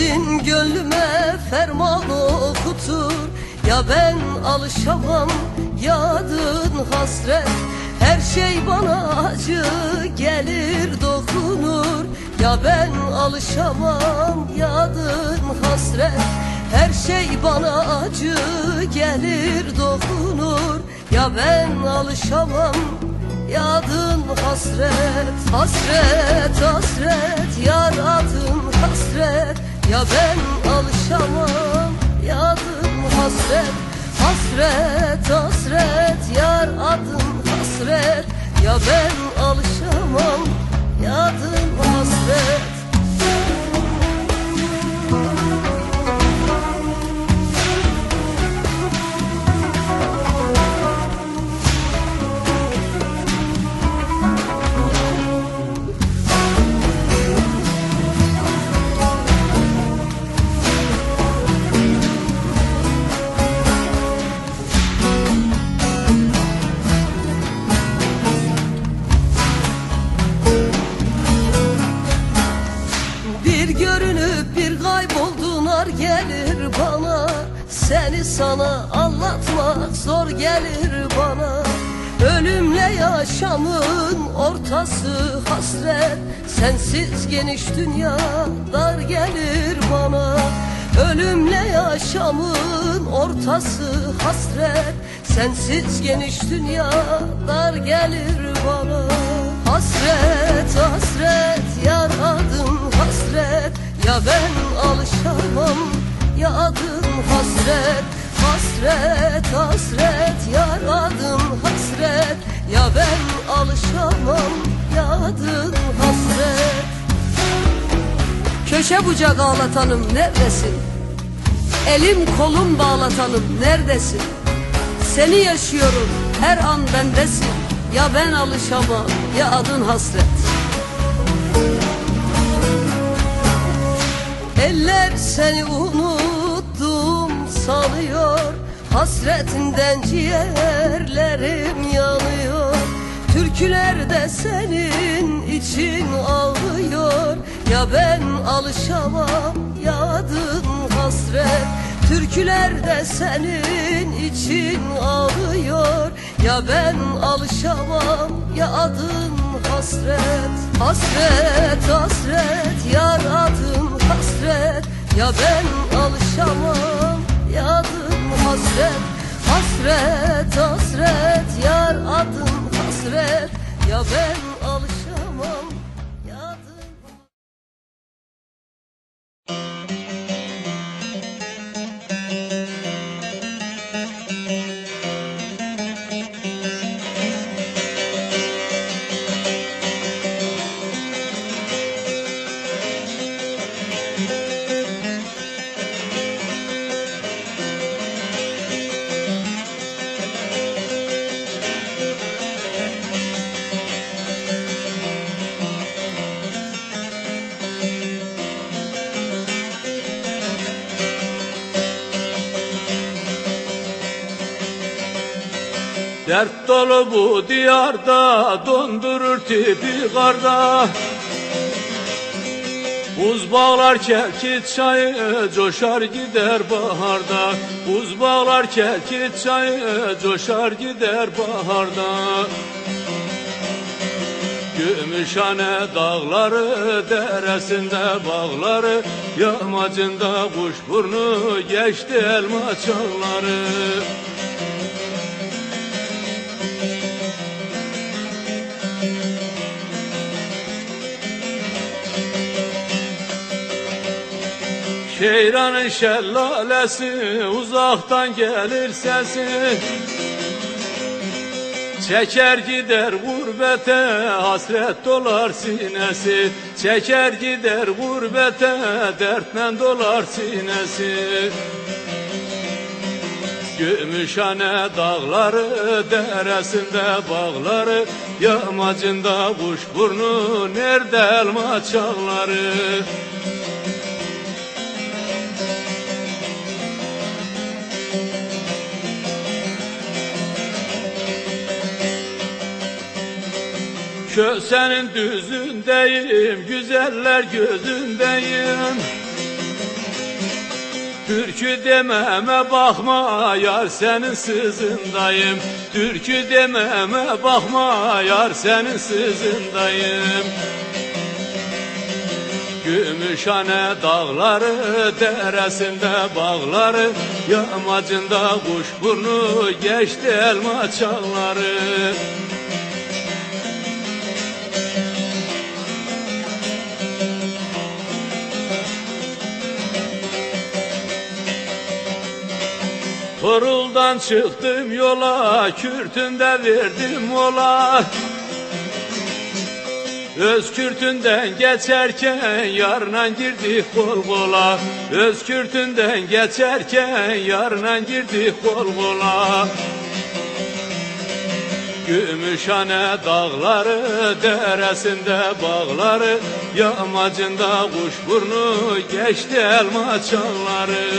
Hasretin gönlüme ferman okutur. Ya ben alışamam yadın hasret. Her şey bana acı gelir dokunur. Ya ben alışamam yadın hasret. Her şey bana acı gelir dokunur. Ya ben alışamam Yadın hasret, hasret, Ya ben alışamam. Yadın hasret, hasret, hasret. Yar adın hasret. Ya ben alışamam. Yadın hasret Seni sana anlatmak zor gelir bana. Ölümle yaşamın ortası hasret. Sensiz geniş dünya dar gelir bana. Ölümle yaşamın ortası hasret. Sensiz geniş dünya dar gelir bana. Hasret hasret yar adım hasret. Ya ben alışamam ya adım hasret Hasret hasret yar adım hasret Ya ben alışamam ya adım hasret Köşe bucak ağlatanım neredesin? Elim kolum bağlatanım neredesin? Seni yaşıyorum her an bendesin Ya ben alışamam ya adın hasret Eller seni unuttum sanıyor Hasretinden ciğerlerim yanıyor. Türküler de senin için ağlıyor. Ya ben alışamam ya adın hasret. Türküler de senin için ağlıyor. Ya ben alışamam ya adın hasret. Hasret hasret yar adın hasret. Ya ben alışamam ya adın hasret Hasret hasret. Yar adın hasret. Ya ben Dert dolu bu diyarda dondurur tipi karda Buz bağlar kelkit çayı coşar gider baharda. Buz bağlar kelkit çayı coşar gider baharda. Gümüşhane dağları deresinde bağları Yamacında kuşburnu geçti elma çağları Şeyranın şellalesi uzaktan gelir sesi. Çeker gider gurbete hasret dolar sinesi. Çeker gider gurbete dertle dolar sinesi. Gümüşhane dağları deresinde bağları. Yamacında kuşburnu nerede elma çağları Kösenin düzündeyim, güzeller gözündeyim. Türkü dememe bakma yar senin sızındayım. Türkü dememe bakma yar senin sızındayım. Gümüşhane dağları deresinde bağları Yamacında kuşburnu geçti elma çağları Toruldan çıktım yola, kürtünde verdim mola Öz kürtünden geçerken yarına girdik kol kola Öz kürtünden geçerken yarına girdik kol kola Gümüşhane dağları deresinde bağları Yamacında kuşburnu geçti elma çağları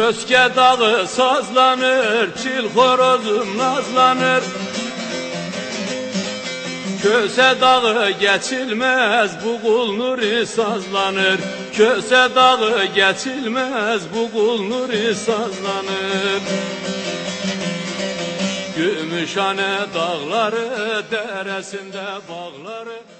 Köske dağı sazlanır, çil horozum nazlanır. Köse dağı geçilmez, bu kul nuri sazlanır. Köse dağı geçilmez, bu kul nuri sazlanır. Gümüşhane dağları, deresinde bağları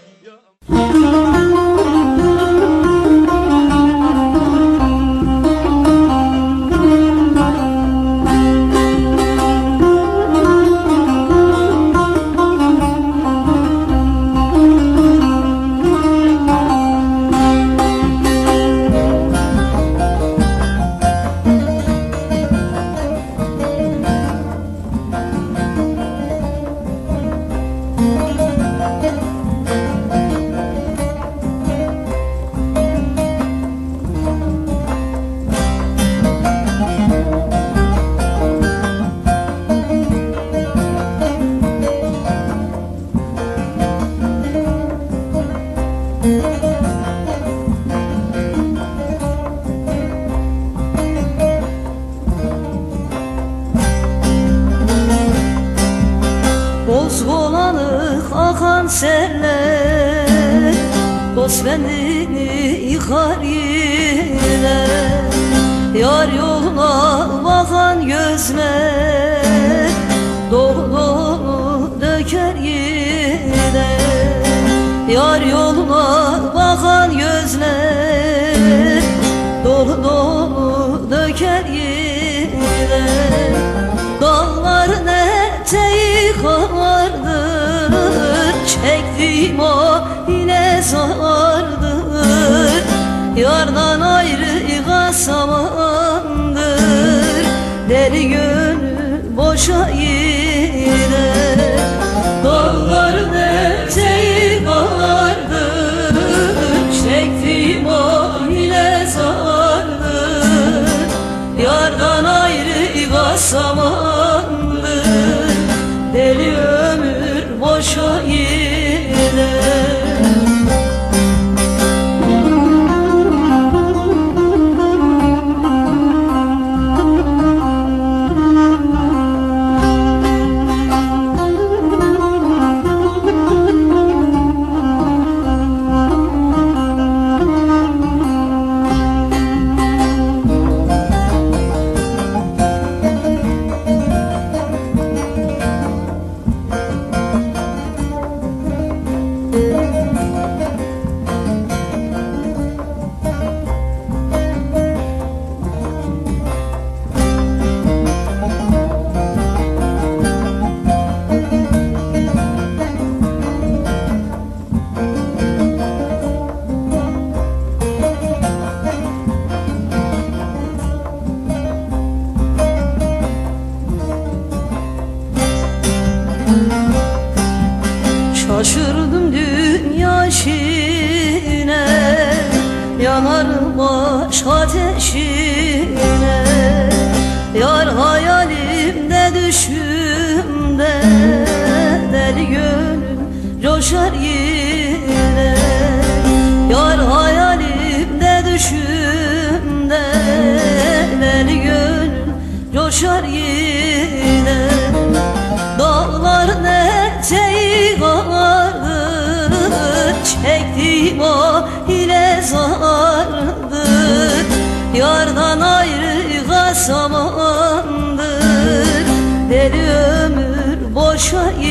Dost bendini yıkar yine. Yar yoluna bakan gözler dolu döker yine. Yar yoluna bakan gözler O yine zardır. Yardan ayrı kasamandır Deli gönül boşa yine Dağların eteği kardır Çektiğim o yine zardır. Yardan ayrı kasamandır Deli ömür boşa yine yanar baş ateşine. Yar hayalimde düşümde Deli gönlüm coşar yine. Yar hayalimde düşümde Deli gönlüm coşar yine. Ömür